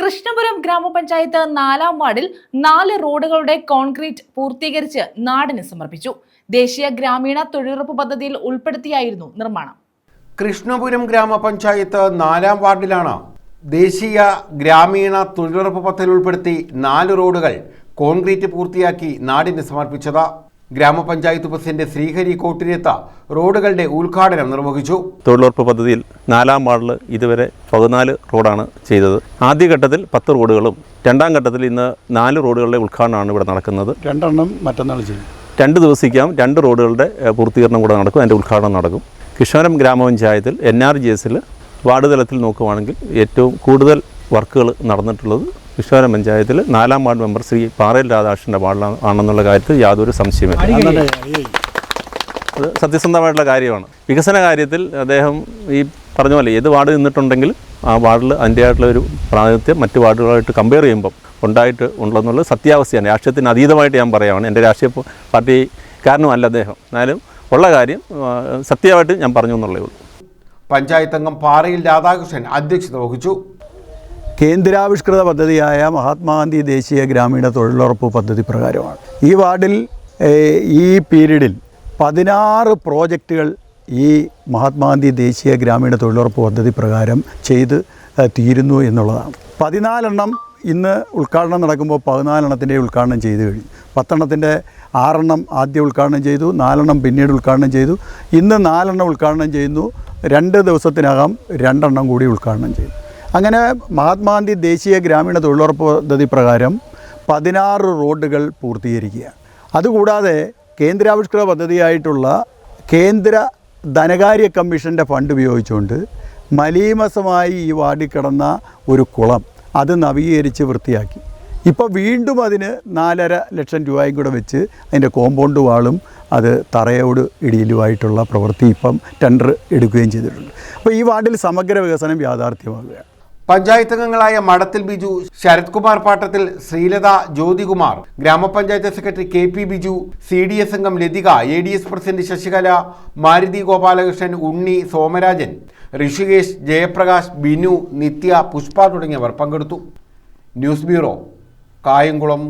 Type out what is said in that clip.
കൃഷ്ണപുരം ഗ്രാമപഞ്ചായത്ത് നാലാം വാർഡിൽ നാല് റോഡുകളുടെ കോൺക്രീറ്റ് പൂർത്തീകരിച്ച് നാടിന് സമർപ്പിച്ചു. ദേശീയ ഗ്രാമീണ തൊഴിലുറപ്പ് പദ്ധതിയിൽ ഉൾപ്പെടുത്തിയായിരുന്നു നിർമ്മാണം. കൃഷ്ണപുരം ഗ്രാമപഞ്ചായത്ത് നാലാം വാർഡിലാണ് ദേശീയ ഗ്രാമീണ തൊഴിലുറപ്പ് പദ്ധതിയിൽ ഉൾപ്പെടുത്തി നാല് റോഡുകൾ കോൺക്രീറ്റ് പൂർത്തിയാക്കി നാടിന് സമർപ്പിച്ചത്. ഗ്രാമപഞ്ചായത്ത് പ്രസിഡന്റ് ശ്രീഹരി കോട്ടിരത്ത റോഡുകളുടെ ഉദ്ഘാടനം നിർവഹിച്ചു. തൊഴിലുറപ്പ് പദ്ധതിയിൽ നാലാം വാർഡിൽ ഇതുവരെ പതിനാല് റോഡാണ് ചെയ്തത്. ആദ്യഘട്ടത്തിൽ പത്ത് റോഡുകളും രണ്ടാം ഘട്ടത്തിൽ ഇന്ന് നാല് റോഡുകളുടെ ഉദ്ഘാടനമാണ് ഇവിടെ നടക്കുന്നത്. രണ്ടെണ്ണം മറ്റന്നാൾ ചെയ്യും. രണ്ട് ദിവസിക്കാം രണ്ട് റോഡുകളുടെ പൂർത്തീകരണം കൂടെ നടക്കും അതിന്റെ ഉദ്ഘാടനം നടക്കും. കിഷോരം ഗ്രാമപഞ്ചായത്തിൽ എൻ ആർ ജി എസിൽ വാർഡ് തലത്തിൽ നോക്കുവാണെങ്കിൽ ഏറ്റവും കൂടുതൽ വർക്കുകൾ നടന്നിട്ടുള്ളത് കൃഷ്ണപുരം പഞ്ചായത്തിൽ നാലാം വാർഡ് മെമ്പർ ശ്രീ പാറയിൽ രാധാകൃഷ്ണന്റെ വാർഡിലാണ് ആണെന്നുള്ള കാര്യത്തിൽ യാതൊരു സംശയമില്ല അത് സത്യസന്ധമായിട്ടുള്ള കാര്യമാണ്. വികസന കാര്യത്തിൽ അദ്ദേഹം ഈ പറഞ്ഞ പോലെ ഏത് വാർഡ് നിന്നിട്ടുണ്ടെങ്കിൽ ആ വാർഡിൽ അതിന്റെതായിട്ടുള്ള ഒരു പ്രാതിനിധ്യം മറ്റ് വാർഡുകളായിട്ട് കമ്പയർ ചെയ്യുമ്പം ഉണ്ടായിട്ട് ഉണ്ടെന്നുള്ളത് സത്യാവസ്ഥയാണ്. രാഷ്ട്രീയത്തിന് അതീതമായിട്ട് ഞാൻ പറയുകയാണ്. എന്റെ രാഷ്ട്രീയ പാർട്ടി കാരണമല്ല അദ്ദേഹം. എന്നാലും ഉള്ള കാര്യം സത്യമായിട്ട് ഞാൻ പറഞ്ഞു എന്നുള്ളേ ഉള്ളൂ. പഞ്ചായത്തംഗം പാറയിൽ രാധാകൃഷ്ണൻ അധ്യക്ഷത വഹിച്ചു. കേന്ദ്രാവിഷ്കൃത പദ്ധതിയായ മഹാത്മാഗാന്ധി ദേശീയ ഗ്രാമീണ തൊഴിലുറപ്പ് പദ്ധതി പ്രകാരമാണ്. ഈ വാർഡിൽ ഈ പീരീഡിൽ പതിനാറ് പ്രോജക്റ്റുകൾ ഈ മഹാത്മാഗാന്ധി ദേശീയ ഗ്രാമീണ തൊഴിലുറപ്പ് പദ്ധതി പ്രകാരം ചെയ്ത് തീരുന്നു എന്നുള്ളതാണ്. പതിനാലെണ്ണം ഇന്ന് ഉദ്ഘാടനം നടക്കുമ്പോൾ പതിനാലെണ്ണത്തിന്റെ ഉദ്ഘാടനം ചെയ്തു കഴിഞ്ഞു. പത്തെണ്ണത്തിന്റെ ആറെണ്ണം ആദ്യം ഉദ്ഘാടനം ചെയ്തു നാലെണ്ണം പിന്നീട് ഉദ്ഘാടനം ചെയ്തു. ഇന്ന് നാലെണ്ണം ഉദ്ഘാടനം ചെയ്യുന്നു രണ്ട് ദിവസത്തിനകം രണ്ടെണ്ണം കൂടി ഉദ്ഘാടനം ചെയ്തു. അങ്ങനെ മഹാത്മാഗാന്ധി ദേശീയ ഗ്രാമീണ തൊഴിലുറപ്പ് പദ്ധതി പ്രകാരം പതിനാറ് റോഡുകൾ പൂർത്തീകരിക്കുകയാണ് അതുകൂടാതെ കേന്ദ്രാവിഷ്കൃത പദ്ധതിയായിട്ടുള്ള കേന്ദ്ര ധനകാര്യ കമ്മീഷന്റെ ഫണ്ട് ഉപയോഗിച്ചുകൊണ്ട് മലീമസമായി ഈ വാർഡിൽ കിടന്ന ഒരു കുളം അത് നവീകരിച്ച് വൃത്തിയാക്കി. ഇപ്പോൾ വീണ്ടും അതിന് നാലര ലക്ഷം രൂപയും കൂടെ വെച്ച് അതിന്റെ കോമ്പൗണ്ട് വാളും അത് തറയോട് ഇടിയിലുമായിട്ടുള്ള പ്രവൃത്തി ഇപ്പം ടെൻഡർ എടുക്കുകയും ചെയ്തിട്ടുണ്ട്. അപ്പോൾ ഈ വാർഡിൽ സമഗ്ര വികസനം യാഥാർത്ഥ്യമാകുകയാണ്. പഞ്ചായത്ത് അംഗങ്ങളായ മടത്തിൽ ബിജു ശരത് കുമാർ പാട്ടത്തിൽ ശ്രീലത ജ്യോതികുമാർ ഗ്രാമപഞ്ചായത്ത് secretary K P Biju C D S അംഗം Lathika A D S president Sasikala Maruthi Gopalakrishnan Unni Somarajan Rishikesh Jayaprakash Binu Nithya Pushpa തുടങ്ങിയവർ പങ്കെടുത്തു. News bureau Kayamkulam.